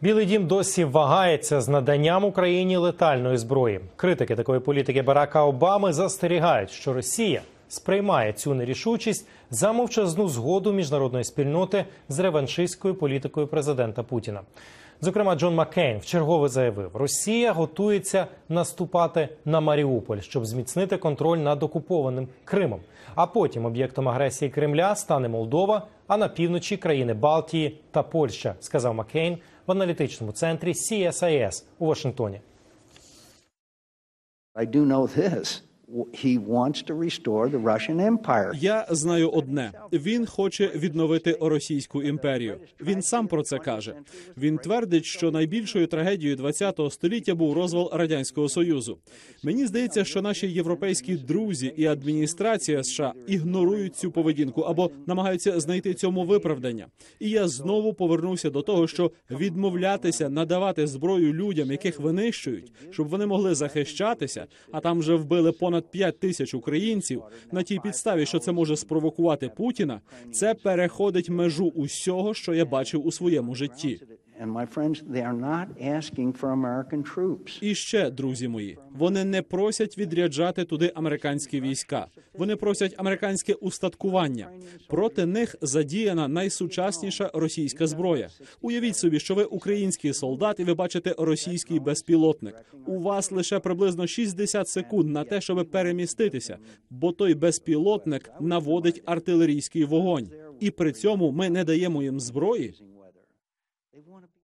Білий дім досі вагається з наданням Україні летальної зброї. Критики такої політики Барака Обами застерігають, що Росія сприймає цю нерішучість за мовчазну згоду міжнародної спільноти з реваншистською політикою президента Путіна. Зокрема, Джон Маккейн вчергове заявив, Росія готується наступати на Маріуполь, щоб зміцнити контроль над окупованим Кримом. А потім об'єктом агресії Кремля стане Молдова, а на півночі країни Балтії та Польща, сказав Маккейн в аналітичному центрі CSIS у Вашингтоні. I do know this. Я знаю одне: він хоче відновити Російську імперію. Він сам про це каже. Він твердить, що найбільшою трагедією ХХ століття був розвал радянського союзу. Мені здається, що наші європейські друзі і адміністрація США ігнорують цю поведінку або намагаються знайти цьому виправдання. І я знову повернувся до того, що відмовлятися надавати зброю людям, яких винищують, щоб вони могли захищатися, а там вже вбили понад 5 тисяч українців на тій підставі, що це може спровокувати Путіна. Це переходить межу усього, що я бачив у своєму житті. І ще, друзі мої, вони не просять відряджати туди американські війська. Вони просять американське устаткування. Проти них задіяна найсучасніша російська зброя. Уявіть собі, що ви український солдат, і ви бачите російський безпілотник. У вас лише приблизно 60 секунд на те, щоб переміститися, бо той безпілотник наводить артилерійський вогонь. І при цьому ми не даємо їм зброї. They want to be